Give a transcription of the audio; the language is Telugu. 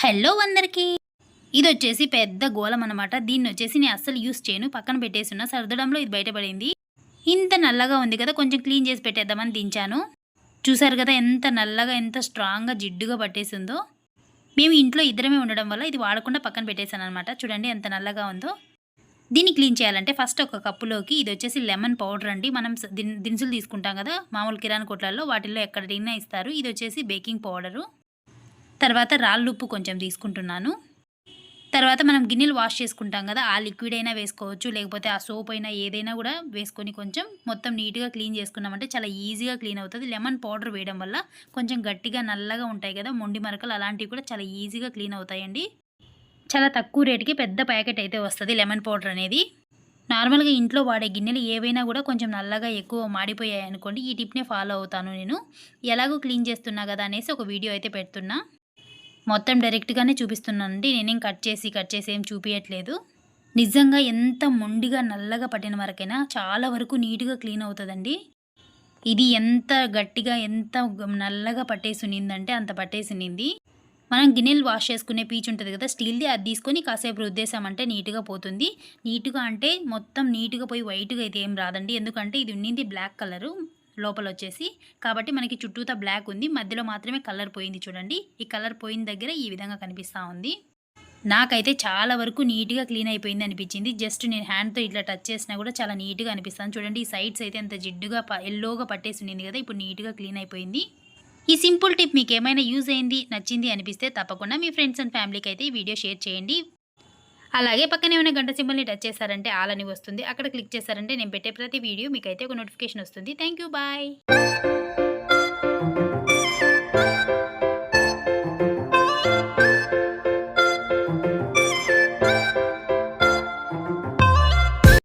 హలో అందరికీ. ఇది వచ్చేసి పెద్ద గోళం అనమాట దీన్ని వచ్చేసి నేను అస్సలు యూస్ చేయను. పక్కన పెట్టేస్తున్నా. సర్దడంలో ఇది బయటపడింది. ఇంత నల్లగా ఉంది కదా కొంచెం క్లీన్ చేసి పెట్టేద్దామని దించాను. చూసారు కదా ఎంత నల్లగా ఎంత స్ట్రాంగ్గా జిడ్డుగా పట్టేసిందో. మేము ఇంట్లో ఇద్దరమే ఉండడం వల్ల ఇది వాడకుండా పక్కన పెట్టేశాను అనమాట చూడండి ఎంత నల్లగా ఉందో. దీన్ని క్లీన్ చేయాలంటే ఫస్ట్ ఒక కప్పులోకి ఇది వచ్చేసి లెమన్ పౌడర్ అండి. మనం దిన్- దినుసులు తీసుకుంటాం కదా మామూలు కిరాణా కొట్లలో వాటిల్లో ఎక్కడైనా ఇస్తారు. ఇది వచ్చేసి బేకింగ్ పౌడరు. తర్వాత రాళ్ళు ఉప్పు కొంచెం తీసుకుంటున్నాను. తర్వాత మనం గిన్నెలు వాష్ చేసుకుంటాం కదా ఆ లిక్విడ్ అయినా వేసుకోవచ్చు లేకపోతే ఆ సోప్ అయినా ఏదైనా కూడా వేసుకొని కొంచెం మొత్తం నీట్గా క్లీన్ చేసుకున్నామంటే చాలా ఈజీగా క్లీన్ అవుతుంది. లెమన్ పౌడర్ వేయడం వల్ల కొంచెం గట్టిగా నల్లగా ఉంటాయి కదా మొండి మరకలు అలాంటివి కూడా చాలా ఈజీగా క్లీన్ అవుతాయండి. చాలా తక్కువ రేటుకి పెద్ద ప్యాకెట్ అయితే వస్తుంది లెమన్ పౌడర్ అనేది. నార్మల్గా ఇంట్లో వాడే గిన్నెలు ఏవైనా కూడా కొంచెం నల్లగా ఎక్కువ మాడిపోయాయి అనుకోండి ఈ టిప్నే ఫాలో అవుతాను నేను. ఎలాగో క్లీన్ చేస్తున్నా కదా అనేసి ఒక వీడియో అయితే పెడుతున్నా. మొత్తం డైరెక్ట్గానే చూపిస్తున్నానండి. నేనేం కట్ చేసి కట్ చేసి ఏం చూపించట్లేదు నిజంగా ఎంత మొండిగా నల్లగా పట్టిన వరకైనా చాలా వరకు నీట్గా క్లీన్ అవుతుందండి. ఇది ఎంత గట్టిగా ఎంత నల్లగా పట్టేసి అంత పట్టేసి ఉన్నింది. మనం గిన్నెలు వాష్ చేసుకునే పీచ్ ఉంటుంది కదా స్టీల్ది అది తీసుకొని కాసేపు రుద్దేశామంటే నీట్గా పోతుంది. నీట్గా అంటే మొత్తం నీట్గా పోయి వైట్గా అయితే ఏం రాదండి. ఎందుకంటే ఇది ఉన్నింది బ్లాక్ కలరు లోపల వచ్చేసి కాబట్టి మనకి చుట్టూతా బ్లాక్ ఉంది. మధ్యలో మాత్రమే కలర్ పోయింది చూడండి. ఈ కలర్ పోయిన దగ్గర ఈ విధంగా కనిపిస్తూ ఉంది. నాకైతే చాలా వరకు నీట్గా క్లీన్ అయిపోయింది అనిపించింది. జస్ట్ నేను హ్యాండ్తో ఇట్లా టచ్ చేసినా కూడా చాలా నీట్గా అనిపిస్తాను చూడండి ఈ సైడ్స్ అయితే అంత జిడ్డుగా ప ఎల్లోగా పట్టేసి ఉండింది కదా ఇప్పుడు నీట్గా క్లీన్ అయిపోయింది. ఈ సింపుల్ టిప్ మీకు ఏమైనా యూజ్ అయింది నచ్చింది అనిపిస్తే తప్పకుండా మీ ఫ్రెండ్స్ అండ్ ఫ్యామిలీకి అయితే ఈ వీడియో షేర్ చేయండి. అలాగే పక్కనే ఉన్న గంట సింబల్ని టచ్ చేశారంటే ఆల్ అని వస్తుంది. అక్కడ క్లిక్ చేశారంటే నేను పెట్టే ప్రతి వీడియో మీకైతే ఒక నోటిఫికేషన్ వస్తుంది. Thank you bye.